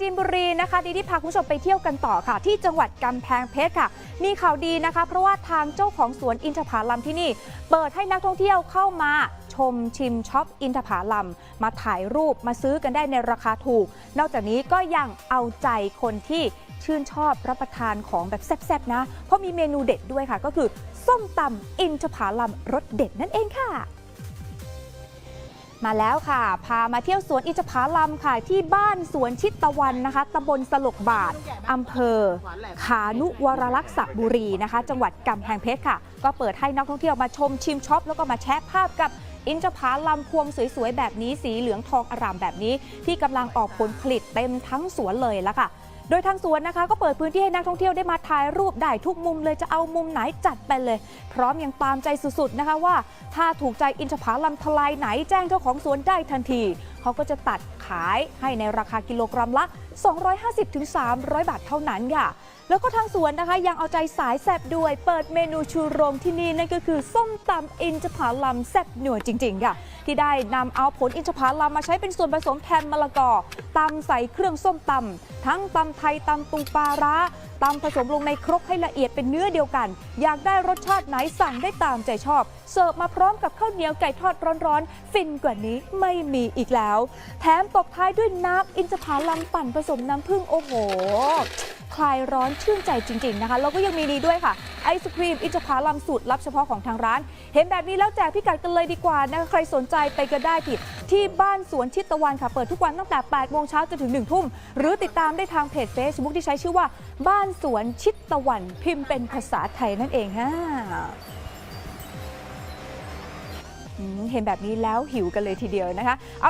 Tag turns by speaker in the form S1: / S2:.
S1: จีนบุรีนะคะดีที่พาคุณผู้ชมไปเที่ยวกันต่อค่ะ ที่จังหวัดกำแพงเพชรค่ะ มีข่าวดีนะคะ เพราะว่าทางเจ้าของสวนอินทผลัมที่นี่ เปิดให้นักท่องเที่ยวเข้ามาชมชิมช็อปอินทผลัมมาถ่ายรูปมาซื้อกันได้ในราคาถูก นอกจากนี้ก็ยังเอาใจคนที่ชื่นชอบรับประทานของแบบแซ่บๆนะ เพราะมีเมนูเด็ดด้วยค่ะ ก็คือส้มตำอินทผลัมรสเด็ดนั่นเองค่ะ มาแล้วค่ะ พามาเที่ยวสวนอินทผลัมค่ะ ที่บ้านสวนชิดตะวันนะคะตำบลสลกบาทอำเภอ ขานุวรลักษบุรีนะคะ จังหวัดกำแพงเพชรค่ะ ก็เปิดให้นักท่องเที่ยวมาชมชิมช็อป แล้วก็มาแชะภาพกับอินทผลัมพวงสวยๆ แบบนี้สีเหลืองทองอร่ามแบบนี้ ที่กำลังออกผลผลิตเต็มทั้งสวนเลยละค่ะ โดยทางสวนนะคะก็เปิดพื้นที่ให้นักท่องเที่ยวได้มาถ่ายรูปได้ทุกมุมเลยจะเอามุมไหนจัดไปเลย พร้อมยังตามใจสุดๆนะคะว่า ถ้าถูกใจอินทผลัมทลายไหนแจ้งเจ้าของสวนได้ทันที เขาก็จะตัดขายให้ในราคากิโลกรัมละ 250-300 บาทเท่านั้นค่ะแล้วก็ทางสวนนะคะยังเอาใจสายแซบด้วย เปิดเมนูชูโรงที่นี่นั่นก็คือส้มตำอินทผลัมแซบหนัวจริง ๆ ค่ะ ที่ได้นำเอาผลอินทผลัมมาใช้เป็นส่วนผสมแทนมะละกอตำใส่เครื่องส้มตำทั้งตำไทยตำปูปลาร้าตำผสมลงในครกให้ละเอียดเป็นเนื้อเดียวกัน อยากได้รสชาติไหนสั่งได้ตามใจชอบ เสิร์ฟมาพร้อมกับข้าวเหนียวไก่ทอดร้อนๆ ฟินกว่านี้ไม่มีอีกแล้ว แถมตบท้ายด้วยน้ำอินทผลัมปั่นผสมน้ำผึ้งโอ้โห ลายร้อนชื่นใจจริง ๆนะคะ แล้วก็ยังมีนี้ด้วยค่ะ ไอศครีมอินทผลัมสูตรลับเฉพาะของทางร้าน เห็นแบบนี้แล้วแจกพิกัดกันเลยดีกว่านะคะใครสนใจไปก็ได้ที่ที่บ้านสวนชิดตะวันค่ะ เปิดทุกวันตั้งแต่8โมงเช้าจนถึง1ทุ่ม หรือติดตามได้ทางเพจ Facebook ที่ใช้ชื่อว่า บ้านสวนชิดตะวัน พิมพ์เป็นภาษาไทยนั่นเองฮะเห็นแบบนี้แล้วหิวกันเลยทีเดียวนะคะเอา